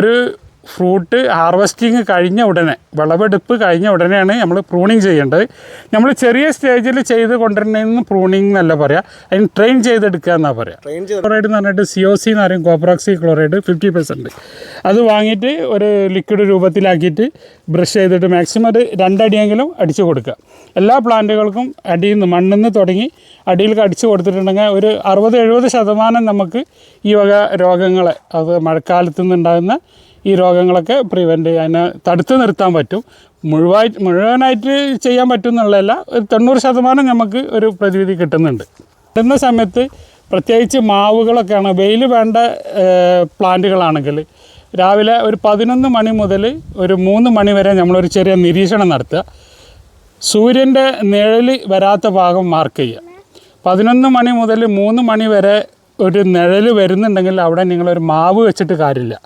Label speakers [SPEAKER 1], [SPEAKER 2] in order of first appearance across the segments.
[SPEAKER 1] ഒരു ഫ്രൂട്ട് ഹാർവസ്റ്റിങ് കഴിഞ്ഞ ഉടനെ വിളവെടുപ്പ് കഴിഞ്ഞ ഉടനെയാണ് നമ്മൾ പ്രൂണിങ് ചെയ്യേണ്ടത്. നമ്മൾ ചെറിയ സ്റ്റേജിൽ ചെയ്ത് കൊണ്ടുവരുന്ന പ്രൂണിങ് എന്നല്ല പറയാം അതിന് ട്രെയിൻ ചെയ്തെടുക്കുക എന്നാണ് പറയുക
[SPEAKER 2] ട്രെയിൻ
[SPEAKER 1] ക്ലോറൈഡ് എന്ന് പറഞ്ഞിട്ട് സി ഒ സി എന്ന് പറയും കോപ്രോക്സി ക്ലോറൈഡ് ഫിഫ്റ്റി പെർസെന്റ് അത് വാങ്ങിയിട്ട് ഒരു ലിക്വിഡ് രൂപത്തിലാക്കിയിട്ട് ബ്രഷ് ചെയ്തിട്ട് മാക്സിമം ഒരു രണ്ടടിയെങ്കിലും അടിച്ചു കൊടുക്കുക. എല്ലാ പ്ലാന്റുകൾക്കും അടിയിൽ നിന്ന് മണ്ണിൽ നിന്ന് തുടങ്ങി അടിയിലേക്ക് അടിച്ചു കൊടുത്തിട്ടുണ്ടെങ്കിൽ ഒരു അറുപത് എഴുപത് ശതമാനം നമുക്ക് ഈ വക രോഗങ്ങളെ അത് മഴക്കാലത്ത് നിന്നുണ്ടാകുന്ന ഈ രോഗങ്ങളൊക്കെ പ്രിവെന്റ് അതിനെ തടുത്ത് നിർത്താൻ പറ്റും. മുഴുവായി മുഴുവനായിട്ട് ചെയ്യാൻ പറ്റും എന്നുള്ളതല്ല ഒരു തൊണ്ണൂറ് ശതമാനം നമുക്ക് ഒരു പ്രതിവിധി കിട്ടുന്നുണ്ട്. കിട്ടുന്ന സമയത്ത് പ്രത്യേകിച്ച് മാവുകളൊക്കെയാണ് വെയിൽ വേണ്ട പ്ലാന്റുകളാണെങ്കിൽ രാവിലെ ഒരു പതിനൊന്ന് മണി മുതൽ ഒരു മൂന്ന് മണി വരെ നമ്മളൊരു ചെറിയ നിരീക്ഷണം നടത്തുക. സൂര്യന്റെ നിഴൽ വരാത്ത ഭാഗം മാർക്ക് ചെയ്യുക. പതിനൊന്ന് മണി മുതൽ മൂന്ന് മണി വരെ ഒരു നിഴൽ വരുന്നുണ്ടെങ്കിൽ അവിടെ നിങ്ങളൊരു മാവ് വെച്ചിട്ട് കാര്യമില്ല.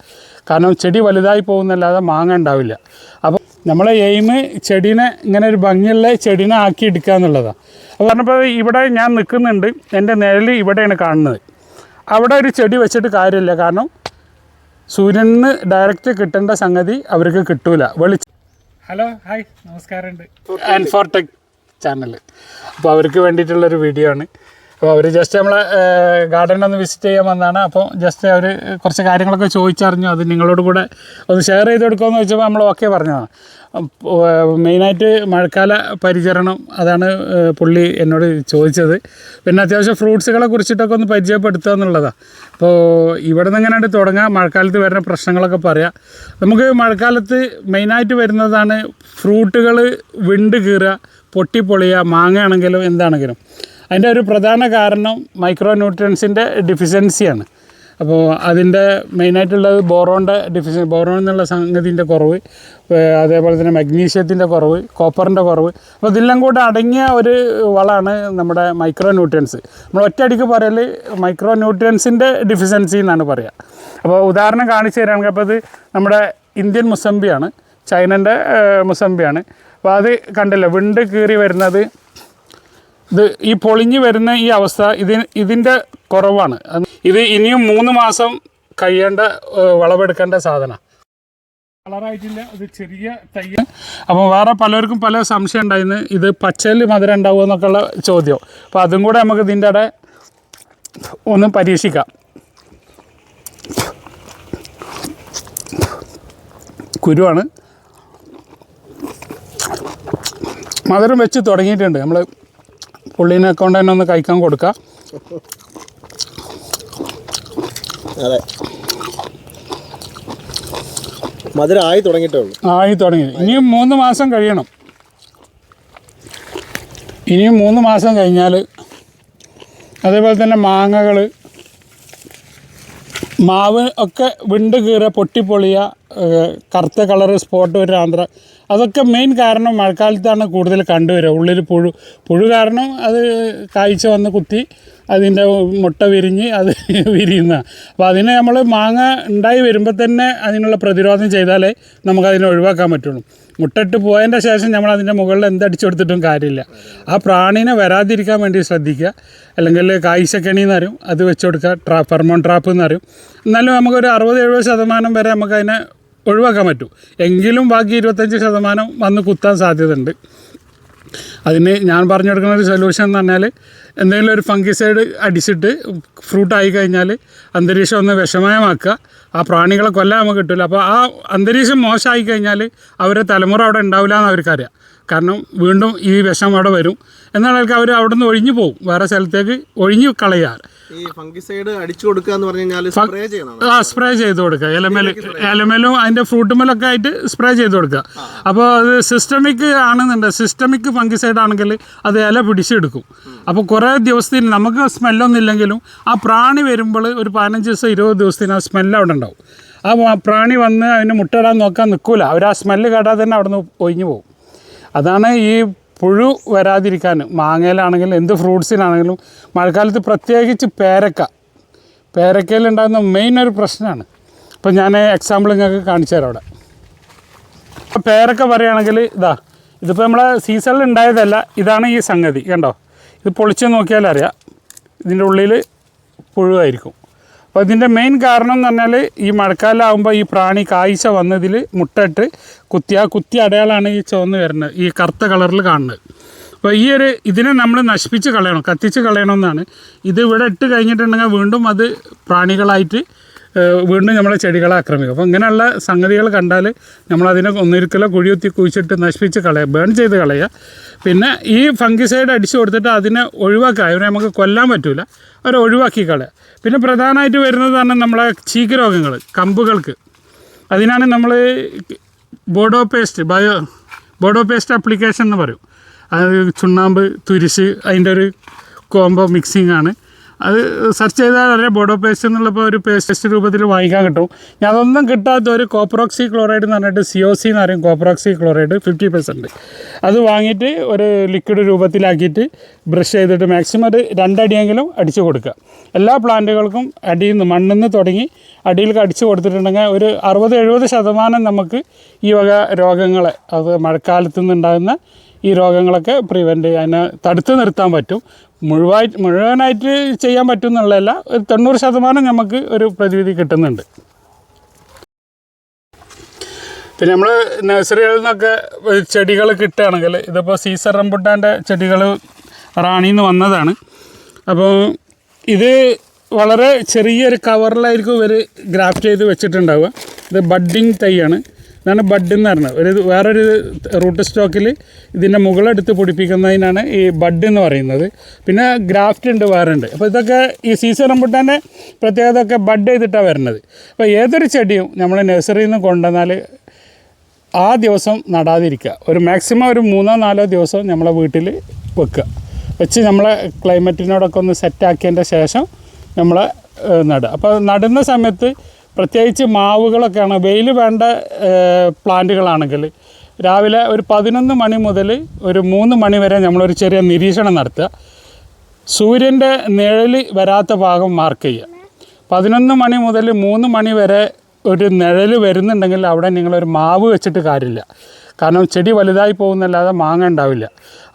[SPEAKER 1] കാരണം ചെടി വലുതായി പോകുന്നല്ലാതെ മാങ്ങ ഉണ്ടാവില്ല. അപ്പോൾ നമ്മളെ എയിം ചെടീനെ ഇങ്ങനെ ഒരു ഭംഗിയുള്ള ചെടീനെ ആക്കി എടുക്കുക എന്നുള്ളതാണ് അപ്പോൾ പറഞ്ഞപ്പോൾ ഇവിടെ ഞാൻ നിൽക്കുന്നുണ്ട്. എന്റെ നിഴൽ ഇവിടെയാണ് കാണുന്നത്. അവിടെ ഒരു ചെടി വെച്ചിട്ട് കാര്യമില്ല. കാരണം സൂര്യന് ഡയറക്റ്റ് കിട്ടേണ്ട സംഗതി അവർക്ക് കിട്ടൂല. വെളിച്ച ഹലോ ഹായ് നമസ്കാരമുണ്ട്. ആൻഫോർടെക് ചാനൽ അപ്പോൾ അവർക്ക് വേണ്ടിയിട്ടുള്ളൊരു വീഡിയോ ആണ്. അപ്പോൾ അവർ ജസ്റ്റ് നമ്മളെ ഗാർഡൻ ഒന്ന് വിസിറ്റ് ചെയ്യാൻ വന്നതാണ് അപ്പോൾ ജസ്റ്റ് അവർ കുറച്ച് കാര്യങ്ങളൊക്കെ ചോദിച്ചറിഞ്ഞു. അത് നിങ്ങളോട് കൂടെ ഒന്ന് ഷെയർ ചെയ്ത് കൊടുക്കുമെന്ന് വെച്ചപ്പോൾ നമ്മൾ ഓക്കെ പറഞ്ഞതാണ്. മെയിനായിട്ട് മഴക്കാല പരിചരണം അതാണ് പുള്ളി എന്നോട് ചോദിച്ചത്. പിന്നെ അത്യാവശ്യം ഫ്രൂട്ട്സുകളെ കുറിച്ചിട്ടൊക്കെ ഒന്ന് പരിചയപ്പെടുത്തുക എന്നുള്ളതാണ് അപ്പോൾ ഇവിടെ നിന്ന് എങ്ങനെയാണ് തുടങ്ങുക മഴക്കാലത്ത് വരുന്ന പ്രശ്നങ്ങളൊക്കെ പറയാം. നമുക്ക് മഴക്കാലത്ത് മെയിനായിട്ട് വരുന്നതാണ് ഫ്രൂട്ടുകൾ വിണ്ട് കീറുക പൊട്ടിപ്പൊളിയുക മാങ്ങ ആണെങ്കിലും എന്താണെങ്കിലും. അതിന്റെ ഒരു പ്രധാന കാരണം മൈക്രോ ന്യൂട്രിയൻസിന്റെ ഡെഫിഷ്യൻസിയാണ് അപ്പോൾ അതിന്റെ മെയിനായിട്ടുള്ളത് ബോറോണിന്റെ ഡെഫിഷ്യൻ ബോറോൺ എന്നുള്ള സംഗതിന്റെ കുറവ് അതേപോലെ തന്നെ മഗ്നീഷ്യത്തിന്റെ കുറവ് കോപ്പറിന്റെ കുറവ്. അപ്പോൾ ഇതെല്ലാം കൂടെ അടങ്ങിയ ഒരു വളമാണ് നമ്മുടെ മൈക്രോ ന്യൂട്രിയൻസ് നമ്മൾ ഒറ്റയടിക്ക് പറയൽ മൈക്രോ ന്യൂട്രിയൻസിന്റെ ഡെഫിഷ്യൻസി എന്നാണ് പറയുക അപ്പോൾ ഉദാഹരണം കാണിച്ചു തരാണെങ്കിൽ അപ്പോൾ ഇത് നമ്മുടെ ഇന്ത്യൻ മുസംബിയാണ് ചൈനന്റെ മുസംബിയാണ്. അപ്പോൾ അത് കണ്ടല്ലോ വിണ്ട് കീറി വരുന്നത് ഇത് ഈ പൊളിഞ്ഞു വരുന്ന ഈ അവസ്ഥ ഇതിന് ഇതിന്റെ കുറവാണ്. ഇത് ഇനിയും മൂന്ന് മാസം കഴിയേണ്ട വളവെടുക്കേണ്ട സാധനം. കളറായിട്ടില്ല ഇത് ചെറിയ തൈ അപ്പോൾ വേറെ പലർക്കും പല സംശയം ഉണ്ടായിരുന്നു ഇത് പച്ചയിൽ മധുരം ഉണ്ടാവുമോ എന്നൊക്കെയുള്ള ചോദ്യം. അപ്പോൾ അതും കൂടെ നമുക്ക് ഇതിന്റെ ഇടെ ഒന്ന് പരീക്ഷിക്കാം. കുരുവാണ്. മധുരം വെച്ച് തുടങ്ങിയിട്ടുണ്ട് നമ്മൾ പുള്ളീനെ കൊണ്ട് തന്നെ ഒന്ന് കഴിക്കാൻ കൊടുക്കുക
[SPEAKER 2] അതെ. ആയി തുടങ്ങിയിട്ടേ ഉള്ളൂ
[SPEAKER 1] ആയി തുടങ്ങി. ഇനിയും മൂന്ന് മാസം കഴിയണം. ഇനിയും മൂന്ന് മാസം കഴിഞ്ഞാൽ അതേപോലെ തന്നെ മാങ്ങകൾ മാവ് ഒക്കെ വിണ്ട് കീറുക പൊട്ടിപ്പൊളിയ കറുത്ത കളറ് സ്പോട്ട് ഒരു ആന്ധ്ര. അതൊക്കെ മെയിൻ കാരണം മഴക്കാലത്താണ് കൂടുതൽ കണ്ടുവരിക. ഉള്ളിൽ പുഴു പുഴു കാരണം അത് കായ്ച്ച വന്ന് കുത്തി അതിന്റെ മുട്ട വിരിഞ്ഞ് അത് വിരിയുന്ന. അപ്പോൾ അതിനെ നമ്മൾ മാങ്ങ ഉണ്ടായി വരുമ്പോൾ തന്നെ അതിനുള്ള പ്രതിരോധം ചെയ്താലേ നമുക്കതിനെ ഒഴിവാക്കാൻ പറ്റുള്ളൂ. മുട്ടിട്ട് പോയതിന്റെ ശേഷം നമ്മൾ അതിന്റെ മുകളിൽ എന്തടിച്ചു കൊടുത്തിട്ടും കാര്യമില്ല. ആ പ്രാണീനെ വരാതിരിക്കാൻ വേണ്ടി ശ്രദ്ധിക്കുക. അല്ലെങ്കിൽ കായ്ച്ചക്കണി എന്ന് പറയും അത് വെച്ച് കൊടുക്കുക. ട്രാ ഫെർമോൺ ട്രാപ്പ് എന്ന് പറയും എന്നാലും നമുക്കൊരു അറുപത് എഴുപത് ശതമാനം വരെ നമുക്കതിനെ ഒഴിവാക്കാൻ പറ്റും. എങ്കിലും ബാക്കി ഇരുപത്തഞ്ച് ശതമാനം വന്ന് കുത്താൻ സാധ്യതയുണ്ട്. അതിന് ഞാൻ പറഞ്ഞു കൊടുക്കുന്ന ഒരു സൊല്യൂഷൻ എന്ന് പറഞ്ഞാൽ എന്തെങ്കിലും ഒരു ഫംഗിസൈഡ് അടിച്ചിട്ട് ഫ്രൂട്ട് ആയി കഴിഞ്ഞാൽ അന്തരീക്ഷം ഒന്ന് വിഷമയമാക്കുക. ആ പ്രാണികളെ കൊല്ലാൻ നമുക്ക് കിട്ടില്ല അപ്പോൾ ആ അന്തരീക്ഷം മോശമായി കഴിഞ്ഞാൽ അവരെ തലമുറ അവിടെ ഉണ്ടാവില്ല എന്ന് അവർക്കറിയാം കാരണം വീണ്ടും ഈ വിഷം അവിടെ വരും. എന്നാണെങ്കിൽ അവർ അവിടെ നിന്ന് ഒഴിഞ്ഞു പോകും. വേറെ സ്ഥലത്തേക്ക് ഒഴിഞ്ഞു കളയാറ്
[SPEAKER 2] ഈ ഫംഗിസൈഡ് അടിച്ചു കൊടുക്കുക എന്ന് പറഞ്ഞു കഴിഞ്ഞാൽ സ്പ്രേ ചെയ്യണം
[SPEAKER 1] ആ സ്പ്രേ ചെയ്ത് കൊടുക്കുക. ഇലമേൽ ഇലമേലും അതിന്റെ ഫ്രൂട്ടുമേലൊക്കെ ആയിട്ട് സ്പ്രേ ചെയ്ത് കൊടുക്കുക. അപ്പോൾ അത് സിസ്റ്റമിക് ആണെന്നുണ്ട്. സിസ്റ്റമിക് ഫംഗിസൈഡ് ആണെങ്കിൽ അത് ഇല പിടിച്ചെടുക്കും. അപ്പോൾ കുറേ ദിവസത്തിന് നമുക്ക് സ്മെല്ലൊന്നും ഇല്ലെങ്കിലും ആ പ്രാണി വരുമ്പോൾ ഒരു പതിനഞ്ച് ദിവസം ഇരുപത് ദിവസത്തിന് ആ സ്മെല്ല് അവിടെ ഉണ്ടാവും. ആ പ്രാണി വന്ന് അതിന് മുട്ടയിടാൻ നോക്കാൻ നിൽക്കില്ല അവർ ആ സ്മെല്ല് കേട്ടാൽ തന്നെ അവിടെ നിന്ന് ഒഴിഞ്ഞു പോകും. അതാണ് ഈ പുഴു വരാതിരിക്കാൻ. മാങ്ങയിലാണെങ്കിലും എന്ത് ഫ്രൂട്ട്സിലാണെങ്കിലും മഴക്കാലത്ത് പ്രത്യേകിച്ച് പേരക്ക. പേരക്കയിലുണ്ടാകുന്ന മെയിൻ ഒരു പ്രശ്നമാണ്. ഇപ്പം ഞാൻ എക്സാമ്പിൾ നിങ്ങൾക്ക് കാണിച്ചു തരാം അവിടെ. പേരക്ക പറയുകയാണെങ്കിൽ ഇതാ ഇതിപ്പോൾ നമ്മളെ സീസണിൽ ഉണ്ടായതല്ല ഇതാണ് ഈ സംഗതി കണ്ടോ? ഇത് പൊളിച്ച് നോക്കിയാൽ അറിയാം ഇതിന്റെ ഉള്ളിൽ പുഴുവായിരിക്കും അപ്പോൾ ഇതിന്റെ മെയിൻ കാരണം എന്ന് പറഞ്ഞാൽ ഈ മഴക്കാലം ആകുമ്പോൾ ഈ പ്രാണി കായ്ച്ച വന്നതിൽ മുട്ടയിട്ട് കുത്തി ആ കുത്തി അടയാളാണ് ഈ ചുവന്ന് വരുന്നത് ഈ കറുത്ത കളറിൽ കാണുന്നത്. അപ്പോൾ ഈ ഒരു ഇതിനെ നമ്മൾ നശിപ്പിച്ച് കളയണം കത്തിച്ച് കളയണമെന്നാണ് ഇത് ഇവിടെ ഇട്ട് കഴിഞ്ഞിട്ടുണ്ടെങ്കിൽ വീണ്ടും അത് പ്രാണികളായിട്ട് വീണ്ടും നമ്മളെ ചെടികളെ ആക്രമിക്കും. അപ്പോൾ ഇങ്ങനെയുള്ള സംഗതികൾ കണ്ടാൽ നമ്മളതിനെ ഒന്നിരിക്കലോ കുഴിയൊത്തി കുഴിച്ചിട്ട് നശിപ്പിച്ച് കളയുക ബേൺ ചെയ്ത് കളയുക പിന്നെ ഈ ഫംഗിസൈഡ് അടിച്ചു കൊടുത്തിട്ട് അതിനെ ഒഴിവാക്കുക. അവരെ നമുക്ക് കൊല്ലാൻ പറ്റില്ല അവരെ ഒഴിവാക്കി കളയുക പിന്നെ പ്രധാനമായിട്ട് വരുന്നത് തന്നെ നമ്മളെ ചീക്ക് രോഗങ്ങൾ കമ്പുകൾക്ക്. അതിനാണ് നമ്മൾ Bodo paste bio Bodo paste application എന്ന് പറയും. അത് ചുണ്ണാമ്പ് തുരിശ് അതിന്റെ ഒരു കോംബോ മിക്സിംഗ് ആണ് അത് സെർച്ച് ചെയ്താൽ അറിയാം ബോഡോ പേസ്റ്റ് എന്നുള്ളപ്പോൾ ഒരു പേസ്റ്റ് രൂപത്തിൽ വാങ്ങിക്കാൻ കിട്ടും. ഞാൻ അതൊന്നും കിട്ടാത്ത ഒരു കോപ്രോക്സി ക്ലോറൈഡ് എന്ന് പറഞ്ഞിട്ട് സി ഒ സി എന്ന് പറയും. കോപ്രോക്സി ക്ലോറൈഡ് ഫിഫ്റ്റി പെർസെന്റ് അത് വാങ്ങിയിട്ട് ഒരു ലിക്വിഡ് രൂപത്തിലാക്കിയിട്ട് ബ്രഷ് ചെയ്തിട്ട് മാക്സിമം ഒരു രണ്ടടിയെങ്കിലും അടിച്ചു കൊടുക്കുക. എല്ലാ പ്ലാന്റുകൾക്കും അടിയിൽ നിന്ന് മണ്ണിൽ നിന്ന് തുടങ്ങി അടിയിലേക്ക് അടിച്ചു കൊടുത്തിട്ടുണ്ടെങ്കിൽ ഒരു അറുപത് എഴുപത് ശതമാനം നമുക്ക് ഈ വക രോഗങ്ങളെ അത് മഴക്കാലത്ത് നിന്നുണ്ടാകുന്ന ഈ രോഗങ്ങളൊക്കെ പ്രിവെന്റ് അതിനെ തടുത്ത് നിർത്താൻ പറ്റും. മുഴുവായി മുഴുവനായിട്ട് ചെയ്യാൻ പറ്റും എന്നുള്ളതല്ല ഒരു തൊണ്ണൂറ് ശതമാനം നമുക്ക് ഒരു പ്രതിവിധി കിട്ടുന്നുണ്ട്. പിന്നെ നമ്മൾ നഴ്സറികളിൽ നിന്നൊക്കെ ചെടികൾ കിട്ടുകയാണെങ്കിൽ ഇതിപ്പോൾ സീസർ റംബുട്ടാന്റെ ചെടികൾ റാണിന്ന് വന്നതാണ്. അപ്പോൾ ഇത് വളരെ ചെറിയൊരു കവറിലായിരിക്കും ഇവർ ഗ്രാഫ്റ്റ് ചെയ്ത് വെച്ചിട്ടുണ്ടാവുക. ഇത് ബഡ്ഡിങ് തൈയാണ്. ഇതാണ് ബഡ് എന്ന് പറയുന്നത്. ഒരു വേറൊരു റൂട്ട് സ്റ്റോക്കിൽ ഇതിന്റെ മുകളെടുത്ത് പൊടിപ്പിക്കുന്നതിനാണ് ഈ ബഡ് എന്ന് പറയുന്നത്. പിന്നെ ഗ്രാഫ്റ്റ് ഉണ്ട് വേറെ ഉണ്ട് അപ്പോൾ ഇതൊക്കെ ഈ സീസൺ റംബുട്ടാന്റെ പ്രത്യേകത ഒക്കെ ബഡ് ചെയ്തിട്ടാണ് വരുന്നത് അപ്പോൾ ഏതൊരു ചെടിയും നമ്മൾ നഴ്സറിയിൽ നിന്ന് കൊണ്ടുവന്നാൽ ആ ദിവസം നടാതിരിക്കുക. ഒരു മാക്സിമം ഒരു മൂന്നോ നാലോ ദിവസം നമ്മളെ വീട്ടിൽ വെക്കുക. വെച്ച് നമ്മളെ ക്ലൈമറ്റിനോടൊക്കെ ഒന്ന് സെറ്റാക്കിയതിന്റെ ശേഷം നമ്മളെ നടുക. അപ്പോൾ നടുന്ന സമയത്ത് പ്രത്യേകിച്ച് മാവുകളൊക്കെയാണ്. വെയിൽ വേണ്ട പ്ലാന്റുകളാണെങ്കിൽ രാവിലെ ഒരു പതിനൊന്ന് മണി മുതൽ ഒരു മൂന്ന് മണി വരെ നമ്മളൊരു ചെറിയ നിരീക്ഷണം നടത്തുക. സൂര്യന്റെ നിഴൽ വരാത്ത ഭാഗം മാർക്ക് ചെയ്യുക. പതിനൊന്ന് മണി മുതൽ മൂന്ന് മണി വരെ ഒരു നിഴൽ വരുന്നുണ്ടെങ്കിൽ അവിടെ നിങ്ങളൊരു മാവ് വെച്ചിട്ട് കാര്യമില്ല. കാരണം ചെടി വലുതായി പോകുന്നല്ലാതെ മാങ്ങ ഉണ്ടാവില്ല.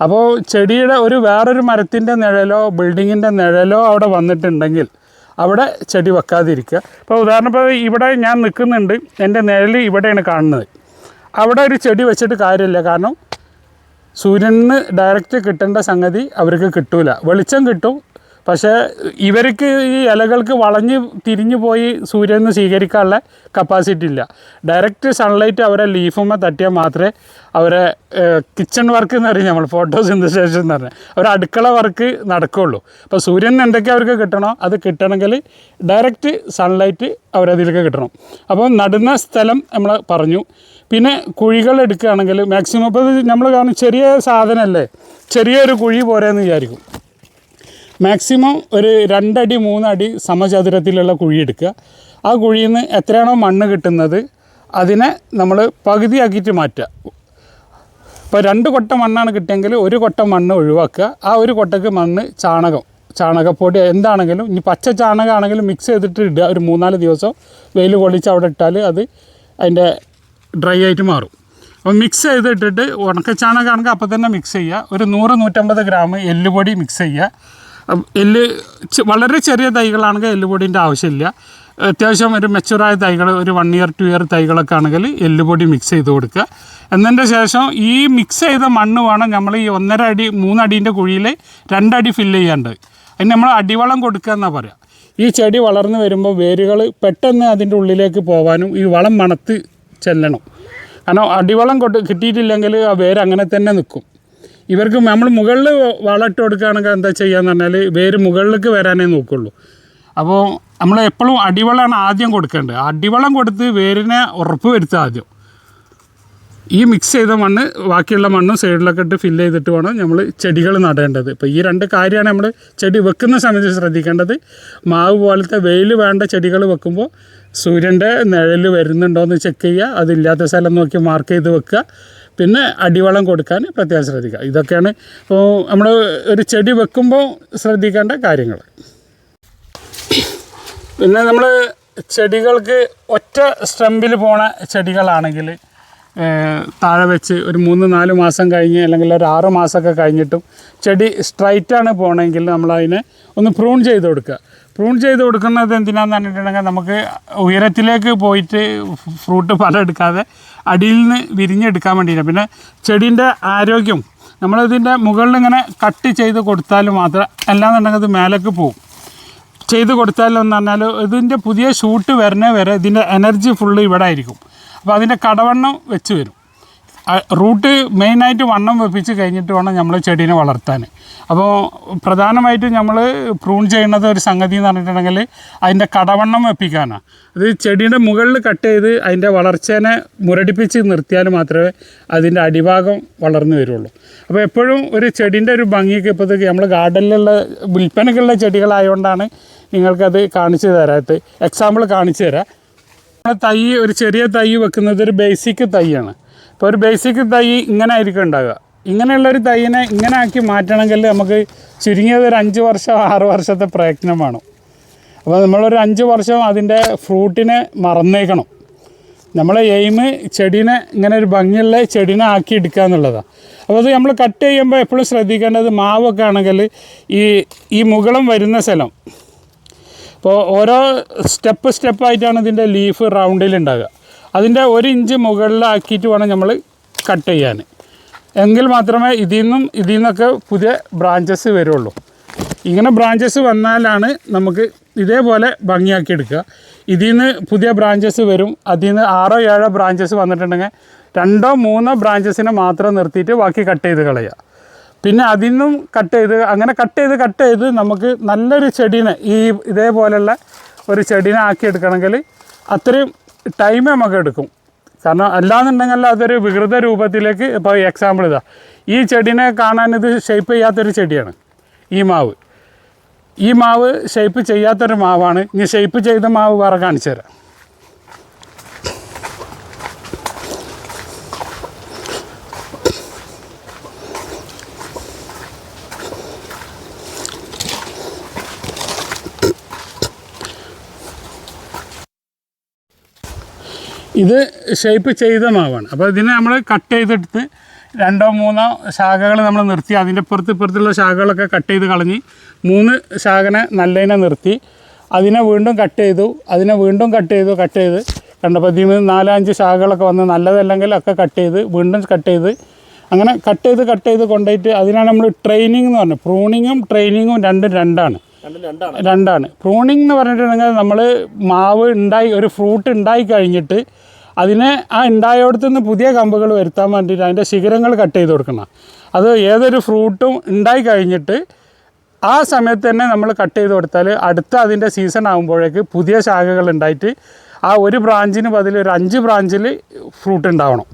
[SPEAKER 1] അപ്പോൾ ചെടിയുടെ ഒരു വേറൊരു മരത്തിന്റെ നിഴലോ ബിൽഡിങ്ങിന്റെ നിഴലോ അവിടെ വന്നിട്ടുണ്ടെങ്കിൽ അവിടെ ചെടി വെക്കാതിരിക്കുക. ഇപ്പോൾ ഉദാഹരണം ഇപ്പോൾ ഇവിടെ ഞാൻ നിൽക്കുന്നുണ്ട്. എന്റെ നിഴൽ ഇവിടെയാണ് കാണുന്നത്. അവിടെ ഒരു ചെടി വെച്ചിട്ട് കാര്യമില്ല. കാരണം സൂര്യന് ഡയറക്റ്റ് കിട്ടേണ്ട സംഗതി അവർക്ക് കിട്ടൂല. വെളിച്ചം കിട്ടും പക്ഷേ ഇവർക്ക് ഈ ഇലകൾക്ക് വളഞ്ഞ് തിരിഞ്ഞു പോയി സൂര്യനിൽ സ്വീകരിക്കാനുള്ള കപ്പാസിറ്റി ഇല്ല. ഡയറക്റ്റ് സൺലൈറ്റ് അവരെ ലീഫുമ്മ തട്ടിയാൽ മാത്രമേ അവരെ കിച്ചൺ വർക്ക് എന്ന് പറയും നമ്മൾ ഫോട്ടോ സിന്തസൈസ് എന്ന് പറഞ്ഞാൽ അവർ അടുക്കള വർക്ക് നടക്കുകയുള്ളൂ അപ്പോൾ സൂര്യൻ എന്തൊക്കെ അവർക്ക് കിട്ടണോ അത് കിട്ടണമെങ്കിൽ ഡയറക്റ്റ് സൺലൈറ്റ് അവരതിലേക്ക് കിട്ടണം. അപ്പോൾ നടുന്ന സ്ഥലം നമ്മൾ പറഞ്ഞു. പിന്നെ കുഴികൾ എടുക്കുകയാണെങ്കിൽ മാക്സിമം ഇപ്പോൾ നമ്മൾ കാണും ചെറിയ സാധനമല്ലേ? ചെറിയൊരു കുഴി പോരാന്ന് വിചാരിക്കും. മാക്സിമം ഒരു രണ്ടടി മൂന്നടി സമചതുരത്തിലുള്ള കുഴി എടുക്കുക ആ കുഴിയിൽ നിന്ന് എത്രയാണോ മണ്ണ് കിട്ടുന്നത് അതിനെ നമ്മൾ പകുതിയാക്കിയിട്ട് മാറ്റുക. ഇപ്പോൾ രണ്ട് കൊട്ട മണ്ണാണ് കിട്ടിയെങ്കിൽ ഒരു കൊട്ട മണ്ണ് ഒഴിവാക്കുക. ആ ഒരു കൊട്ടക്ക് മണ്ണ് ചാണകം ചാണകപ്പൊടി എന്താണെങ്കിലും ഇനി പച്ച ചാണകമാണെങ്കിലും മിക്സ് ചെയ്തിട്ട് ഇടുക. ഒരു മൂന്നാൽ ദിവസം വെയിൽ കൊള്ളിച്ച് അവിടെ ഇട്ടാൽ അത് അതിന്റെ ഡ്രൈ ആയിട്ട് മാറും. അപ്പോൾ മിക്സ് ചെയ്തിട്ടിട്ട് ഉണക്ക ചാണകമാണെങ്കിൽ അപ്പോൾ തന്നെ മിക്സ് ചെയ്യുക. ഒരു നൂറ് നൂറ്റമ്പത് ഗ്രാം എല്ലുപൊടി മിക്സ് ചെയ്യുക. എല്ല് വളരെ ചെറിയ തൈകളാണെങ്കിൽ എല്ലുപൊടിന്റെ ആവശ്യമില്ല. അത്യാവശ്യം ഒരു മെച്ചുറായ തൈകൾ ഒരു വൺ ഇയർ ടു ഇയർ തൈകളൊക്കെ ആണെങ്കിൽ എല്ലുപൊടി മിക്സ് ചെയ്ത് കൊടുക്കുക. എന്നതിന്റെ ശേഷം ഈ മിക്സ് ചെയ്ത മണ്ണ് വേണം നമ്മൾ ഈ ഒന്നര അടി മൂന്നടീന്റെ കുഴിയിൽ രണ്ടടി ഫില്ല് ചെയ്യാണ്ട്. അതിന് നമ്മൾ അടിവളം കൊടുക്കുക എന്നാണ് പറയുക. ഈ ചെടി വളർന്നു വരുമ്പോൾ വേരുകൾ പെട്ടെന്ന് അതിന്റെ ഉള്ളിലേക്ക് പോകാനും ഈ വളം മണത്ത് ചെല്ലണം. കാരണം അടിവളം കിട്ടിയിട്ടില്ലെങ്കിൽ ആ വേര് അങ്ങനെ തന്നെ നിൽക്കും. ഇവർക്ക് നമ്മൾ മുകളിൽ വളമിട്ട് കൊടുക്കുകയാണെങ്കിൽ എന്താ ചെയ്യാന്ന് പറഞ്ഞാൽ വേര് മുകളിലേക്ക് വരാനേ നോക്കുള്ളൂ. അപ്പോൾ നമ്മൾ എപ്പോഴും അടിവളമാണ് ആദ്യം കൊടുക്കേണ്ടത്. അടിവളം കൊടുത്ത് വേരിനെ ഉറപ്പ് വരുത്തുക ആദ്യം. ഈ മിക്സ് ചെയ്ത മണ്ണ് ബാക്കിയുള്ള മണ്ണും സൈഡിലൊക്കെ ഇട്ട് ഫില്ല് ചെയ്തിട്ട് വേണം നമ്മൾ ചെടികൾ നടേണ്ടത്. ഇപ്പോൾ ഈ രണ്ട് കാര്യമാണ് നമ്മൾ ചെടി വെക്കുന്ന സമയത്ത് ശ്രദ്ധിക്കേണ്ടത്. മാവ് പോലത്തെ വെയിൽ വേണ്ട ചെടികൾ വെക്കുമ്പോൾ സൂര്യന്റെ നിഴൽ വരുന്നുണ്ടോ എന്ന് ചെക്ക് ചെയ്യുക. അതില്ലാത്ത സ്ഥലം നോക്കി മാർക്ക് ചെയ്ത് വെക്കുക. പിന്നെ അടിവളം കൊടുക്കാൻ പ്രത്യേകം ശ്രദ്ധിക്കുക. ഇതൊക്കെയാണ് ഇപ്പോൾ നമ്മൾ ഒരു ചെടി വെക്കുമ്പോൾ ശ്രദ്ധിക്കേണ്ട കാര്യങ്ങൾ. പിന്നെ നമ്മൾ ചെടികൾക്ക് ഒറ്റ സ്റ്റമ്പിൽ പോണ ചെടികളാണെങ്കിൽ താഴെ വെച്ച് ഒരു മൂന്ന് നാല് മാസം കഴിഞ്ഞ് അല്ലെങ്കിൽ ഒരു ആറ് മാസമൊക്കെ കഴിഞ്ഞിട്ടും ചെടി സ്ട്രൈറ്റാണ് പോകണമെങ്കിൽ നമ്മളതിനെ ഒന്ന് പ്രൂൺ ചെയ്ത് കൊടുക്കുക. പ്രൂൺ ചെയ്ത് കൊടുക്കുന്നത് എന്തിനാന്ന് പറഞ്ഞിട്ടുണ്ടെങ്കിൽ നമുക്ക് ഉയരത്തിലേക്ക് പോയിട്ട് ഫ്രൂട്ട് ഫലം എടുക്കാതെ അടിയിൽ നിന്ന് വിരിഞ്ഞെടുക്കാൻ വേണ്ടിയിട്ടാണ് പിന്നെ ചെടീന്റെ ആരോഗ്യം. നമ്മളിതിന്റെ മുകളിൽ ഇങ്ങനെ കട്ട് ചെയ്ത് കൊടുത്താൽ മാത്രം അല്ലാന്നുണ്ടെങ്കിൽ അത് മേലേക്ക് പോകും. ചെയ്ത് കൊടുത്താലെന്ന് പറഞ്ഞാൽ ഇതിന്റെ പുതിയ ഷൂട്ട് വരണേ വരെ ഇതിന്റെ എനർജി ഫുള്ള് ഇവിടെ ആയിരിക്കും. അപ്പോൾ അതിന്റെ കടവണ്ണം വെച്ച് വരും. റൂട്ട് മെയിനായിട്ട് വണ്ണം വെപ്പിച്ച് കഴിഞ്ഞിട്ട് വേണം നമ്മൾ ചെടീനെ വളർത്താൻ. അപ്പോൾ പ്രധാനമായിട്ടും നമ്മൾ പ്രൂൺ ചെയ്യുന്നത് ഒരു സംഗതി എന്ന് പറഞ്ഞിട്ടുണ്ടെങ്കിൽ അതിന്റെ കടവണ്ണം വെപ്പിക്കാനാണ് അത് ചെടിയുടെ മുകളിൽ കട്ട് ചെയ്ത് അതിന്റെ വളർച്ചേനെ മുരടിപ്പിച്ച് നിർത്തിയാൽ മാത്രമേ അതിന്റെ അടിഭാഗം വളർന്നു വരുള്ളൂ. അപ്പോൾ എപ്പോഴും ഒരു ചെടീന്റെ ഒരു ഭംഗിയൊക്കെ ഇപ്പോഴത്തേക്ക് നമ്മൾ ഗാർഡനിലുള്ള വിൽപ്പനക്കുള്ള ചെടികളായതുകൊണ്ടാണ് നിങ്ങൾക്കത് കാണിച്ചു തരാത്തത്. എക്സാമ്പിൾ കാണിച്ചു തരാം. നമ്മൾ തൈ ഒരു ചെറിയ തൈ വെക്കുന്നത് ഒരു ബേസിക് തൈയാണ്. ഇപ്പോൾ ഒരു ബേസിക് തൈ ഇങ്ങനെ ആയിരിക്കും ഉണ്ടാകുക ഇങ്ങനെയുള്ള ഒരു തൈയിനെ ഇങ്ങനെ ആക്കി മാറ്റണമെങ്കിൽ നമുക്ക് ചുരുങ്ങിയത് ഒരു അഞ്ച് വർഷം ആറ് വർഷത്തെ പ്രയത്നം വേണം. അപ്പോൾ നമ്മളൊരു അഞ്ച് വർഷം അതിന്റെ ഫ്രൂട്ടിനെ മറന്നേക്കണം. നമ്മളെ എയിം ചെടീനെ ഇങ്ങനെ ഒരു ഭംഗിയുള്ള ചെടീനെ ആക്കി എടുക്കുക എന്നുള്ളതാണ് അപ്പോൾ അത് നമ്മൾ കട്ട് ചെയ്യുമ്പോൾ എപ്പോഴും ശ്രദ്ധിക്കേണ്ടത് മാവൊക്കെ ആണെങ്കിൽ ഈ ഈ മുകളം വരുന്ന സ്ഥലം. അപ്പോൾ ഓരോ സ്റ്റെപ്പ് സ്റ്റെപ്പായിട്ടാണ് ഇതിന്റെ ലീഫ് റൗണ്ടിൽ ഉണ്ടാകുക അതിന്റെ ഒരു ഇഞ്ച് മുകളിലാക്കിയിട്ട് വേണം നമ്മൾ കട്ട് ചെയ്യാൻ. എങ്കിൽ മാത്രമേ ഇതിൽ നിന്നും ഇതിൽ നിന്നൊക്കെ പുതിയ ബ്രാഞ്ചസ് വരുള്ളൂ. ഇങ്ങനെ ബ്രാഞ്ചസ് വന്നാലാണ് നമുക്ക് ഇതേപോലെ ഭംഗിയാക്കി എടുക്കുക. ഇതിൽ നിന്ന് പുതിയ ബ്രാഞ്ചസ് വരും. അതിൽ നിന്ന് ആറോ ഏഴോ ബ്രാഞ്ചസ് വന്നിട്ടുണ്ടെങ്കിൽ രണ്ടോ മൂന്നോ ബ്രാഞ്ചസിനെ മാത്രം നിർത്തിയിട്ട് ബാക്കി കട്ട് ചെയ്ത് കളയുക. പിന്നെ അതിൽ നിന്നും കട്ട് ചെയ്ത് അങ്ങനെ കട്ട് ചെയ്ത് കട്ട് ചെയ്ത് നമുക്ക് നല്ലൊരു ചെടീനെ ഈ ഇതേപോലെയുള്ള ഒരു ചെടീനെ ആക്കി എടുക്കണമെങ്കിൽ അത്രയും ടൈം നമുക്ക് എടുക്കും. കാരണം അല്ലാന്നുണ്ടെങ്കിൽ അതൊരു വികൃത രൂപത്തിലേക്ക് ഇപ്പോൾ എക്സാമ്പിൾ ഇതാ. ഈ ചെടിനെ കാണാൻ ഇത് ഷേപ്പ് ചെയ്യാത്തൊരു ചെടിയാണ്. ഈ മാവ്. ഈ മാവ് ഷേപ്പ് ചെയ്യാത്തൊരു മാവാണ്. ഇനി ഷേപ്പ് ചെയ്ത മാവ് വേറെ കാണിച്ചു തരാം ഇത് ഷേപ്പ് ചെയ്ത മാവാണ്. അപ്പോൾ ഇതിനെ നമ്മൾ കട്ട് ചെയ്തെടുത്ത് രണ്ടോ മൂന്നോ ശാഖകൾ നമ്മൾ നിർത്തി. അതിന്റെ പുറത്ത് ഇപ്പുറത്തുള്ള ശാഖകളൊക്കെ കട്ട് ചെയ്ത് കളഞ്ഞ് മൂന്ന് ശാഖനെ നല്ലതിനെ നിർത്തി. അതിനെ വീണ്ടും കട്ട് ചെയ്തു. അതിനെ വീണ്ടും കട്ട് ചെയ്തു കട്ട് ചെയ്ത്. കണ്ടപ്പോൾ ഇതിൽ നിന്ന് നാലഞ്ച് ശാഖകളൊക്കെ വന്ന് നല്ലതല്ലെങ്കിൽ ഒക്കെ കട്ട് ചെയ്ത് വീണ്ടും കട്ട് ചെയ്ത്. അങ്ങനെ കട്ട് ചെയ്ത് കട്ട് ചെയ്ത് കൊണ്ടുപോയിട്ട് അതിനാണ് നമ്മൾ ട്രെയിനിങ് എന്ന് പറഞ്ഞത്. പ്രൂണിങ്ങും ട്രെയിനിങ്ങും രണ്ടും രണ്ടാണ്.
[SPEAKER 2] രണ്ടും രണ്ടാണ്.
[SPEAKER 1] പ്രൂണിങ് പ്രൂണിംഗ് എന്ന് പറഞ്ഞിട്ടുണ്ടെങ്കിൽ നമ്മൾ മാവ് ഉണ്ടായി ഒരു ഫ്രൂട്ട് ഉണ്ടായി കഴിഞ്ഞിട്ട് അതിനെ ആ ഉണ്ടായോടത്തു നിന്ന് പുതിയ കമ്പുകൾ വരുത്താൻ വേണ്ടിയിട്ട് അതിന്റെ ശിഖരങ്ങൾ കട്ട് ചെയ്ത് കൊടുക്കണം. അത് ഏതൊരു ഫ്രൂട്ടും ഉണ്ടായി കഴിഞ്ഞിട്ട് ആ സമയത്ത് തന്നെ നമ്മൾ കട്ട് ചെയ്ത് കൊടുത്താൽ അടുത്ത അതിന്റെ സീസൺ ആകുമ്പോഴേക്ക് പുതിയ ശാഖകൾ ഉണ്ടായിട്ട് ആ ഒരു ബ്രാഞ്ചിന് പതിൽ ഒരു അഞ്ച് ബ്രാഞ്ചിൽ ഫ്രൂട്ട് ഉണ്ടാവണം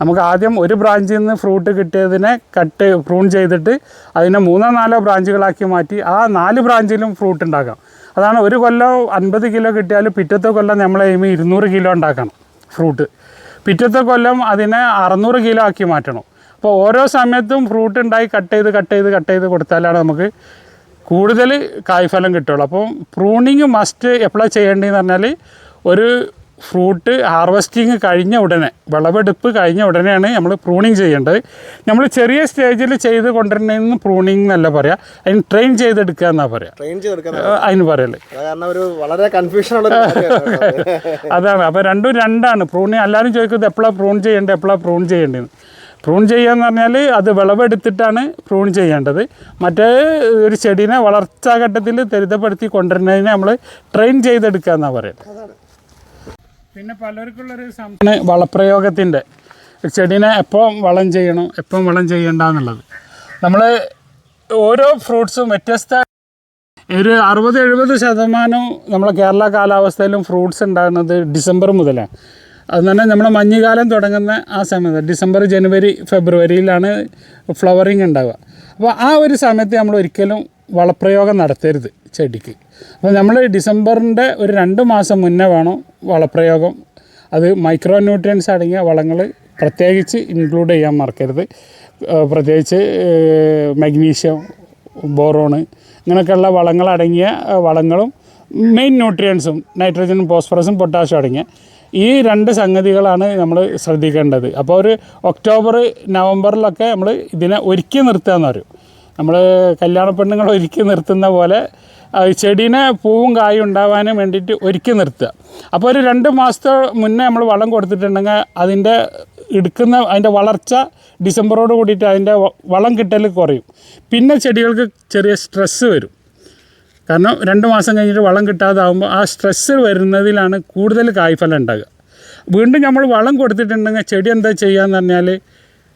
[SPEAKER 1] നമുക്ക് ആദ്യം ഒരു ബ്രാഞ്ചിൽ നിന്ന് ഫ്രൂട്ട് കിട്ടിയതിനെ കട്ട് പ്രൂൺ ചെയ്തിട്ട് അതിനെ മൂന്നോ നാലോ ബ്രാഞ്ചുകളാക്കി മാറ്റി ആ നാല് ബ്രാഞ്ചിലും ഫ്രൂട്ട് ഉണ്ടാക്കാം അതാണ് ഒരു കൊല്ലം അൻപത് കിലോ കിട്ടിയാൽ പിറ്റത്തെ കൊല്ലം നമ്മളെ ഇരുന്നൂറ് കിലോ ഉണ്ടാക്കണം ഫ്രൂട്ട് പിറ്റത്തെ കൊല്ലം അതിനെ അറുന്നൂറ് കിലോ ആക്കി മാറ്റണം. അപ്പോൾ ഓരോ സമയത്തും ഫ്രൂട്ട് ഉണ്ടായി കട്ട് ചെയ്ത് കട്ട് ചെയ്ത് കട്ട് ചെയ്ത് കൊടുത്താലാണ് നമുക്ക് കൂടുതൽ കായ്ഫലം കിട്ടുള്ളൂ. അപ്പം പ്രൂണിങ് മസ്റ്റ് എപ്പോഴാണ് ചെയ്യേണ്ടതെന്ന് പറഞ്ഞാൽ ഒരു ഫ്രൂട്ട് ഹാർവസ്റ്റിങ് കഴിഞ്ഞ ഉടനെ വിളവെടുപ്പ് കഴിഞ്ഞ ഉടനെയാണ് നമ്മൾ പ്രൂണിങ് ചെയ്യേണ്ടത്. നമ്മൾ ചെറിയ സ്റ്റേജിൽ ചെയ്ത് കൊണ്ടുവരുന്നതിന് പ്രൂണിങ് എന്നല്ല പറയാം അതിന് ട്രെയിൻ ചെയ്തെടുക്കുക എന്നാ പറയാം.
[SPEAKER 2] ട്രെയിൻ
[SPEAKER 1] അതിന്
[SPEAKER 2] പറയൽ. വളരെ കൺഫ്യൂഷൻ
[SPEAKER 1] അതാണ് അപ്പോൾ രണ്ടും രണ്ടാണ് പ്രൂണിങ് എല്ലാവരും ചോദിക്കുന്നത് എപ്പോഴാണ് പ്രൂൺ ചെയ്യേണ്ടത് എപ്പോഴാണ് പ്രൂൺ ചെയ്യേണ്ടതെന്ന്. പ്രൂൺ ചെയ്യാന്ന് പറഞ്ഞാൽ അത് വിളവെടുത്തിട്ടാണ് പ്രൂൺ ചെയ്യേണ്ടത്. മറ്റേ ഒരു ചെടീനെ വളർച്ചാഘട്ടത്തിൽ ത്വരിതപ്പെടുത്തി കൊണ്ടുവരുന്നതിനെ നമ്മൾ ട്രെയിൻ ചെയ്തെടുക്കുക എന്നാണ് പറയുന്നത് പിന്നെ പലർക്കുള്ളൊരു സംശയം വളപ്രയോഗത്തിന്റെ ചെടീനെ എപ്പോൾ വളം ചെയ്യണം എപ്പം വളം ചെയ്യണ്ട എന്നുള്ളത്. നമ്മൾ ഓരോ ഫ്രൂട്ട്സും വ്യത്യസ്ത ഒരു അറുപത് എഴുപത് ശതമാനം നമ്മളെ കേരള കാലാവസ്ഥയിലും ഫ്രൂട്ട്സ് ഉണ്ടാകുന്നത് ഡിസംബർ മുതലാണ്. അത് തന്നെ നമ്മുടെ മഞ്ഞുകാലം തുടങ്ങുന്ന ആ സമയത്ത് ഡിസംബർ ജനുവരി ഫെബ്രുവരിയിലാണ് ഫ്ലവറിങ് ഉണ്ടാവുക. അപ്പോൾ ആ ഒരു സമയത്ത് നമ്മൾ ഒരിക്കലും വളപ്രയോഗം നടത്തരുത്. ചെടിക്ക്. അപ്പോൾ നമ്മൾ ഡിസംബറിന്റെ ഒരു രണ്ട് മാസം മുന്നേ വേണം വളപ്രയോഗം. അത് മൈക്രോ ന്യൂട്രിയൻസ് അടങ്ങിയ വളങ്ങൾ പ്രത്യേകിച്ച് ഇൻക്ലൂഡ് ചെയ്യാൻ മറക്കരുത്. പ്രത്യേകിച്ച് മഗ്നീഷ്യം ബോറോണ് ഇങ്ങനെയൊക്കെയുള്ള വളങ്ങളടങ്ങിയ വളങ്ങളും മെയിൻ ന്യൂട്രിയൻസും നൈട്രജനും ഫോസ്ഫറസും പൊട്ടാഷ്യം അടങ്ങിയ ഈ രണ്ട് സംഗതികളാണ് നമ്മൾ ശ്രദ്ധിക്കേണ്ടത്. അപ്പോൾ ഒരു ഒക്ടോബർ നവംബറിലൊക്കെ നമ്മൾ ഇതിനെ ഒരുക്കി നിർത്തുക എന്ന് പറയും. നമ്മൾ കല്യാണ പെണ്ണുങ്ങൾ ഒരുക്കി നിർത്തുന്ന പോലെ ചെടീനെ പൂവും കായും ഉണ്ടാവാനും വേണ്ടിയിട്ട് ഒരുക്കി നിർത്തുക. അപ്പോൾ ഒരു രണ്ട് മാസത്തെ മുന്നേ നമ്മൾ വളം കൊടുത്തിട്ടുണ്ടെങ്കിൽ അതിന്റെ എടുക്കുന്ന അതിന്റെ വളർച്ച ഡിസംബറോട് കൂടിയിട്ട് അതിന്റെ വളം കിട്ടൽ കുറയും. പിന്നെ ചെടികൾക്ക് ചെറിയ സ്ട്രെസ്സ് വരും. കാരണം രണ്ട് മാസം കഴിഞ്ഞിട്ട് വളം കിട്ടാതാവുമ്പോൾ ആ സ്ട്രെസ്സ് വരുന്നതിലാണ് കൂടുതൽ കായ്ഫലം ഉണ്ടാകുക. വീണ്ടും നമ്മൾ വളം കൊടുത്തിട്ടുണ്ടെങ്കിൽ ചെടി എന്താ ചെയ്യുക എന്ന് പറഞ്ഞാൽ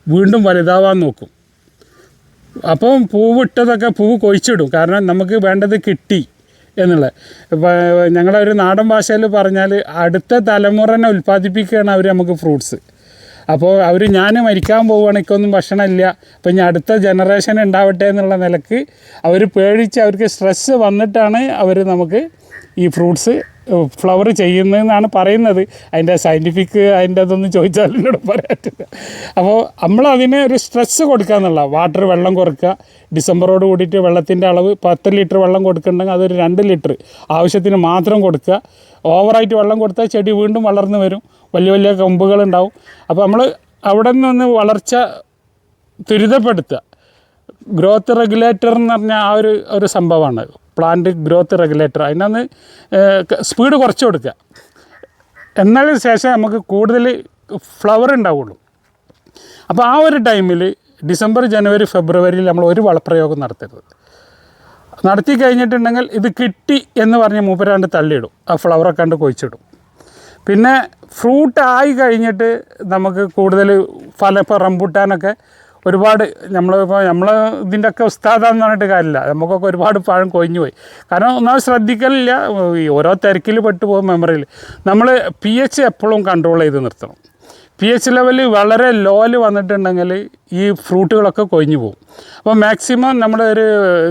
[SPEAKER 1] വീണ്ടും വലുതാവാൻ നോക്കും. അപ്പം പൂവ് ഇട്ടതൊക്കെ പൂവ് കൊഴിച്ചിടും. കാരണം നമുക്ക് വേണ്ടത് കിട്ടി എന്നുള്ളത്. ഇപ്പോൾ ഞങ്ങളെ ഒരു നാടൻ ഭാഷയിൽ പറഞ്ഞാൽ അടുത്ത തലമുറനെ ഉൽപ്പാദിപ്പിക്കുകയാണ് അവർ നമുക്ക് ഫ്രൂട്ട്സ്. അപ്പോൾ അവർ ഞാൻ മരിക്കാൻ പോവുകയാണ് എനിക്കൊന്നും ഭക്ഷണമില്ല. അപ്പോൾ ഇനി അടുത്ത ജനറേഷൻ ഉണ്ടാവട്ടെ എന്നുള്ള നിലയ്ക്ക് അവർ പേടിച്ച് അവർക്ക് സ്ട്രെസ്സ് വന്നിട്ടാണ് അവർ നമുക്ക് ഈ ഫ്രൂട്ട്സ് ഫ്ലവർ ചെയ്യുന്നതെന്നാണ് പറയുന്നത്. അതിന്റെ സയന്റിഫിക് അതിന്റെ അതൊന്നും ചോദിച്ചാൽ എന്നോട് പറയാറ്റില്ല അപ്പോൾ നമ്മൾ അതിന് ഒരു സ്ട്രെസ്സ് കൊടുക്കുക എന്നുള്ള വാട്ടർ വെള്ളം കുറക്കുക ഡിസംബറോട് കൂടിയിട്ട് വെള്ളത്തിന്റെ അളവ് പത്ത് ലിറ്റർ വെള്ളം കൊടുക്കുന്നുണ്ടെങ്കിൽ അതൊരു രണ്ട് ലിറ്റർ ആവശ്യത്തിന് മാത്രം കൊടുക്കുക. ഓവറായിട്ട് വെള്ളം കൊടുത്താൽ ചെടി വീണ്ടും വളർന്നു വരും. വലിയ വലിയ കൊമ്പുകളുണ്ടാവും. അപ്പോൾ നമ്മൾ അവിടെ നിന്ന് വളർച്ച ത്വരിതപ്പെടുത്തുക. ഗ്രോത്ത് റെഗുലേറ്റർ എന്ന് പറഞ്ഞ ആ ഒരു ഒരു സംഭവമാണ്. പ്ലാന്റ് ഗ്രോത്ത് റെഗുലേറ്റർ അതിനൊന്ന് സ്പീഡ് കുറച്ച് കൊടുക്കുക. എന്നതിന് ശേഷം നമുക്ക് കൂടുതൽ ഫ്ലവർ ഉണ്ടാവുള്ളൂ. അപ്പോൾ ആ ഒരു ടൈമിൽ ഡിസംബർ ജനുവരി ഫെബ്രുവരിയിൽ നമ്മൾ ഒരു വളപ്രയോഗം നടത്തരുത്. നടത്തി കഴിഞ്ഞിട്ടുണ്ടെങ്കിൽ ഇത് കിട്ടി എന്ന് പറഞ്ഞ് മൂപ്പരാണ്ട് തള്ളിയിടും. ആ ഫ്ലവറൊക്കെ കണ്ട് കൊഴിച്ചിടും. പിന്നെ ഫ്രൂട്ട് ആയി കഴിഞ്ഞിട്ട് നമുക്ക് കൂടുതൽ ഫല ഇപ്പോൾ റംബൂട്ടാനൊക്കെ ഒരുപാട് നമ്മൾ ഇതിന്റെ ഒക്കെ ഉസ്താദാന്ന് പറഞ്ഞിട്ട് കാര്യമില്ല. നമുക്കൊക്കെ ഒരുപാട് പഴം കൊഴിഞ്ഞു പോയി. കാരണം ഒന്നാമത് ശ്രദ്ധിക്കലില്ല. ഈ ഓരോ തിരക്കിൽ പെട്ടുപോകും മെമ്മറിയിൽ നമ്മൾ പി എച്ച് എപ്പോഴും കൺട്രോൾ ചെയ്ത് നിർത്തണം. പി എച്ച് ലെവൽ വളരെ ലോയിൽ വന്നിട്ടുണ്ടെങ്കിൽ ഈ ഫ്രൂട്ടുകളൊക്കെ കൊഴിഞ്ഞു പോകും. അപ്പോൾ മാക്സിമം നമ്മൾ ഒരു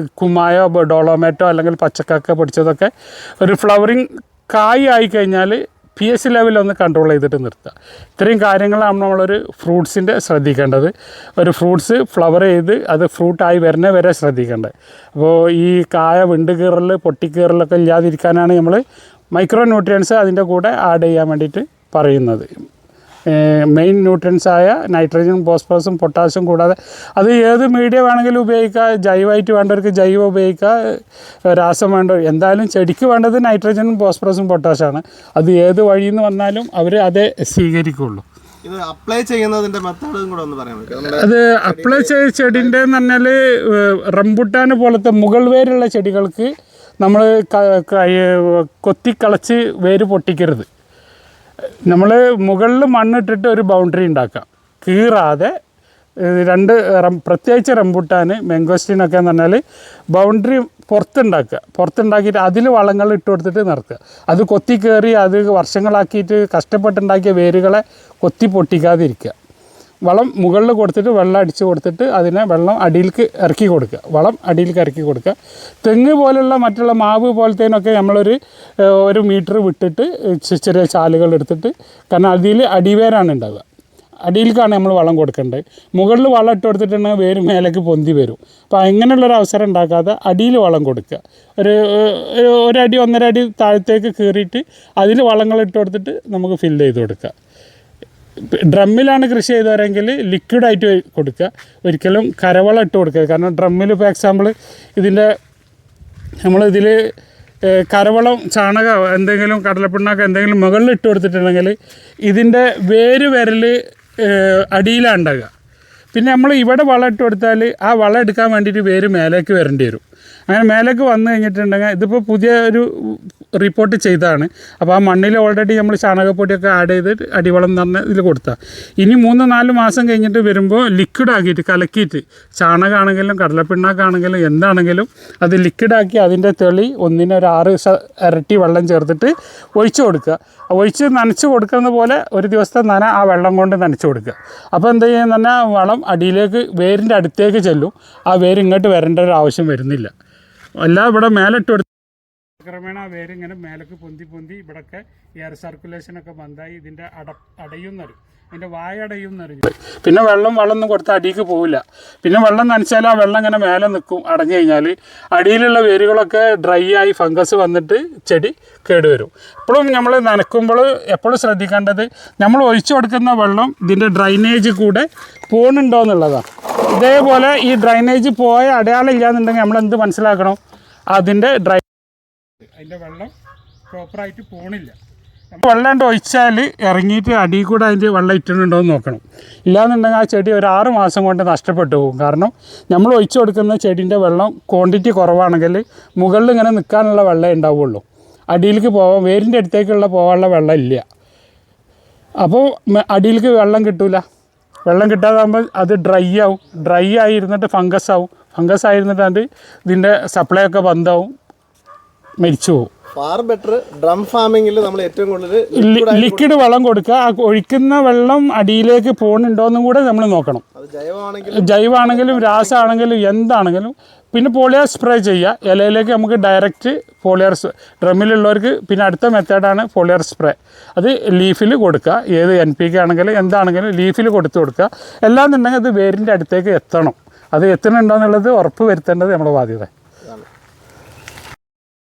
[SPEAKER 1] കുമ്മായോ ഡോളോമേറ്റോ അല്ലെങ്കിൽ പച്ചക്കൊക്കെ പിടിച്ചതൊക്കെ ഒരു ഫ്ലവറിങ് കായ് ആയി പി സി ലെവൽ ഒന്ന് കൺട്രോൾ ചെയ്തിട്ട് നിർത്തുക. ഇത്രയും കാര്യങ്ങളാണ് നമ്മളൊരു ഫ്രൂട്ട്സിന്റെ ശ്രദ്ധിക്കേണ്ടത്. ഒരു ഫ്രൂട്ട്സ് ഫ്ലവർ ചെയ്ത് അത് ഫ്രൂട്ടായി വരുന്ന വരെ ശ്രദ്ധിക്കേണ്ടത്. അപ്പോൾ ഈ കായ വിണ്ട് കീറൽ പൊട്ടിക്കീറലൊക്കെ ഇല്ലാതിരിക്കാനാണ് നമ്മൾ മൈക്രോ ന്യൂട്രിയൻസ് അതിന്റെ കൂടെ ആഡ് ചെയ്യാൻ വേണ്ടിയിട്ട് പറയുന്നത്. മെയിൻ ന്യൂട്രിയൻസ് ആയ നൈട്രജൻ ഫോസ്ഫറസും പൊട്ടാസ്യം കൂടാതെ അത് ഏത് മീഡിയ വേണമെങ്കിലും ഉപയോഗിക്കുക ജൈവമായിട്ട് വേണ്ടവർക്ക് ജൈവ ഉപയോഗിക്കുക രാസം വേണ്ടവർ എന്തായാലും ചെടിക്ക് വേണ്ടത് നൈട്രജനും ഫോസ്ഫറസും പൊട്ടാസ്യമാണ് അത് ഏത് വഴിയിൽ നിന്ന് വന്നാലും അവർ അതേ സ്വീകരിക്കുള്ളൂ.
[SPEAKER 2] അപ്ലൈ ചെയ്യുന്നതിന്റെ മെത്തേഡും കൂടെ ഒന്ന് പറയാൻ
[SPEAKER 1] അത് അപ്ലൈ ചെയ്ത ചെടിന്റെ എന്ന് പറഞ്ഞാൽ റംബുട്ടാന് പോലത്തെ മുകൾ വേരുള്ള ചെടികൾക്ക് നമ്മൾ കൊത്തിക്കളച്ച് വേര് പൊട്ടിക്കരുത്. നമ്മൾ മുകളിൽ മണ്ണിട്ടിട്ട് ഒരു ബൗണ്ടറി ഉണ്ടാക്കാം. കീറാതെ രണ്ട് പ്രത്യേകിച്ച് റംബുട്ടാൻ മെങ്കോസ്റ്റീനൊക്കെ എന്ന് പറഞ്ഞാൽ ബൗണ്ടറി പുറത്തുണ്ടാക്കുക. പുറത്തുണ്ടാക്കിയിട്ട് അതിൽ വളങ്ങൾ ഇട്ട് കൊടുത്തിട്ട് നിർത്തുക. അത് കൊത്തി കയറി അത് വർഷങ്ങളാക്കിയിട്ട് കഷ്ടപ്പെട്ടുണ്ടാക്കിയ വേരുകളെ കൊത്തി പൊട്ടിക്കാതിരിക്കുക. വളം മുകളിൽ കൊടുത്തിട്ട് വെള്ളം അടിച്ച് കൊടുത്തിട്ട് അതിനെ വെള്ളം അടിയിലേക്ക് ഇറക്കി കൊടുക്കുക. വളം അടിയിലേക്ക് ഇറക്കി കൊടുക്കുക. തെങ്ങ് പോലുള്ള മറ്റുള്ള മാവ് പോലത്തേനൊക്കെ നമ്മളൊരു ഒരു മീറ്റർ വിട്ടിട്ട് ചെറിയ ചാലുകൾ എടുത്തിട്ട് കാരണം അതിൽ അടിവേരാണ് ഉണ്ടാവുക. അടിയിലേക്കാണ് നമ്മൾ വളം കൊടുക്കേണ്ടത്. മുകളിൽ വളം ഇട്ട് കൊടുത്തിട്ടുണ്ടെങ്കിൽ വേര് മേലേക്ക് പൊന്തി വരും. അപ്പോൾ അങ്ങനെയുള്ളൊരു അവസരം ഉണ്ടാക്കാതെ അടിയിൽ വളം കൊടുക്കുക. ഒരു ഒരു ഒരടി ഒന്നര അടി താഴത്തേക്ക് കീറിയിട്ട് അതിൽ വളങ്ങൾ ഇട്ട് കൊടുത്തിട്ട് നമുക്ക് ഫില്ല് ചെയ്ത് കൊടുക്കുക. ഡ്രമ്മിലാണ് കൃഷി ചെയ്തവരെങ്കിൽ ലിക്വിഡായിട്ട് കൊടുക്കുക. ഒരിക്കലും കരവളം ഇട്ട് കൊടുക്കുക കാരണം ഡ്രമ്മിൽ ഇപ്പോൾ എക്സാമ്പിൾ ഇതിന്റെ നമ്മളിതിൽ കരവളം ചാണകം എന്തെങ്കിലും കടലപ്പിണ്ണാക്ക എന്തെങ്കിലും മുകളിൽ ഇട്ട് കൊടുത്തിട്ടുണ്ടെങ്കിൽ ഇതിന്റെ വേര് വിരൽ അടിയിലാണ് ഉണ്ടാകുക പിന്നെ നമ്മൾ ഇവിടെ വളം ഇട്ട് കൊടുത്താൽ ആ വളം എടുക്കാൻ വേണ്ടിയിട്ട് വേര് മേലേക്ക് വരേണ്ടി വരും. അങ്ങനെ മേലേക്ക് വന്നു കഴിഞ്ഞിട്ടുണ്ടെങ്കിൽ ഇതിപ്പോൾ പുതിയ ഒരു റിപ്പോർട്ട് ചെയ്തതാണ്. അപ്പോൾ ആ മണ്ണിൽ ഓൾറെഡി നമ്മൾ ചാണകപ്പൊടിയൊക്കെ ആഡ് ചെയ്ത് അടിവളം തന്നെ ഇതിൽ കൊടുത്താൽ ഇനി മൂന്ന് നാല് മാസം കഴിഞ്ഞിട്ട് വരുമ്പോൾ ലിക്വിഡ് ആക്കിയിട്ട് കലക്കിയിട്ട് ചാണകമാണെങ്കിലും കടലപ്പിണ്ണാക്കാണെങ്കിലും എന്താണെങ്കിലും അത് ലിക്വിഡാക്കി അതിന്റെ തെളി ഒന്നിനൊരു ആറ് ഇരട്ടി വെള്ളം ചേർത്തിട്ട് ഒഴിച്ചു കൊടുക്കുക. ഒഴിച്ച് നനച്ച് കൊടുക്കുന്ന പോലെ ഒരു ദിവസത്തെ നന ആ വെള്ളം കൊണ്ട് നനച്ച് കൊടുക്കുക. അപ്പോൾ എന്താ ചെയ്യുന്ന പറഞ്ഞാൽ വളം അടിയിലേക്ക് വേരിന്റെ അടുത്തേക്ക് ചെല്ലും. ആ വേര് ഇങ്ങോട്ട് വരേണ്ട ഒരു ആവശ്യം വരുന്നില്ല. എല്ലാം ഇവിടെ മേലിട്ട് ക്രമേണ ആ വേരിങ്ങനെ മേലേക്ക് പൊന്തി പൊന്തി ഇവിടൊക്കെ എയർ സർക്കുലേഷനൊക്കെ ബന്ധായി ഇതിന്റെ അട അടയുന്നറിയും. അതിന്റെ വായ അടയുന്നൊരു പിന്നെ വെള്ളം വെള്ളം ഒന്നും കൊടുത്താൽ അടിക്ക് പോവില്ല. പിന്നെ വെള്ളം നനച്ചാൽ ആ വെള്ളം ഇങ്ങനെ മേലെ നിൽക്കും അടഞ്ഞു കഴിഞ്ഞാൽ അടിയിലുള്ള വേരുകളൊക്കെ ഡ്രൈ ആയി ഫംഗസ് വന്നിട്ട് ചെടി കേടുവരും. എപ്പോഴും നമ്മൾ നനക്കുമ്പോൾ എപ്പോഴും ശ്രദ്ധിക്കേണ്ടത് നമ്മൾ ഒഴിച്ചു കൊടുക്കുന്ന വെള്ളം ഇതിന്റെ ഡ്രൈനേജ് കൂടെ പോകുന്നുണ്ടോ എന്നുള്ളതാണ്. ഇതേപോലെ ഈ ഡ്രൈനേജ് പോയ അടയാളം ഇല്ലാന്നുണ്ടെങ്കിൽ നമ്മൾ എന്ത് മനസ്സിലാക്കണം? അതിന്റെ ഡ്രൈ അതിന്റെ വെള്ളം പ്രോപ്പറായിട്ട് പോണില്ല. വെള്ളം ഒഴിച്ചാൽ ഇറങ്ങിയിട്ട് അടിയിൽ കൂടെ അതിന്റെ വെള്ളം ഇട്ടിട്ടുണ്ടോ എന്ന് നോക്കണം. ഇല്ലാന്നുണ്ടെങ്കിൽ ആ ചെടി ഒരു ആറ് മാസം കൊണ്ട് നഷ്ടപ്പെട്ടു പോകും. കാരണം നമ്മൾ ഒഴിച്ചു കൊടുക്കുന്ന ചെടീന്റെ വെള്ളം ക്വാണ്ടിറ്റി കുറവാണെങ്കിൽ മുകളിൽ ഇങ്ങനെ നിൽക്കാനുള്ള വെള്ളം ഉണ്ടാവുള്ളൂ. അടിയിലേക്ക് പോകാൻ വേരിന്റെ അടുത്തേക്കുള്ള പോകാനുള്ള വെള്ളം ഇല്ല. അപ്പോൾ അടിയിലേക്ക് വെള്ളം കിട്ടൂല. വെള്ളം കിട്ടാതാകുമ്പോൾ അത് ഡ്രൈ ആവും. ഡ്രൈ ആയിരുന്നിട്ട് ഫംഗസ് ആവും. ഫംഗസ് ആയിരുന്നിട്ട് ഇതിന്റെ സപ്ലൈ ഒക്കെ ബന്ധാവും. മരിച്ചു പോകും
[SPEAKER 2] ഫാർ ബെറ്റർ ഡ്രം ഫാമിങ്ങിൽ നമ്മൾ ഏറ്റവും കൂടുതൽ
[SPEAKER 1] ലിക്വിഡ് വെള്ളം കൊടുക്കുക ആ ഒഴിക്കുന്ന വെള്ളം അടിയിലേക്ക് പോകുന്നുണ്ടോയെന്നും കൂടെ നമ്മൾ നോക്കണം.
[SPEAKER 2] ജൈവാണെങ്കിലും
[SPEAKER 1] രാസാണെങ്കിലും രാസമാണെങ്കിലും എന്താണെങ്കിലും പിന്നെ പോളിയർ സ്പ്രേ ചെയ്യുക ഇലയിലേക്ക് നമുക്ക് ഡയറക്റ്റ് പോളിയർ ഡ്രമ്മിലുള്ളവർക്ക് പിന്നെ അടുത്ത മെത്തേഡാണ് പോളിയർ സ്പ്രേ അത് ലീഫിൽ കൊടുക്കുക ഏത് എൻ പി കെ ആണെങ്കിലും എന്താണെങ്കിലും ലീഫിൽ കൊടുത്തു കൊടുക്കുക എല്ലാം എല്ലാന്നുണ്ടെങ്കിൽ അത് വേരിന്റെ അടുത്തേക്ക് എത്തണം. അത് എത്തുന്നുണ്ടോ എന്നുള്ളത് ഉറപ്പ് വരുത്തേണ്ടത് നമ്മുടെ ബാധ്യത.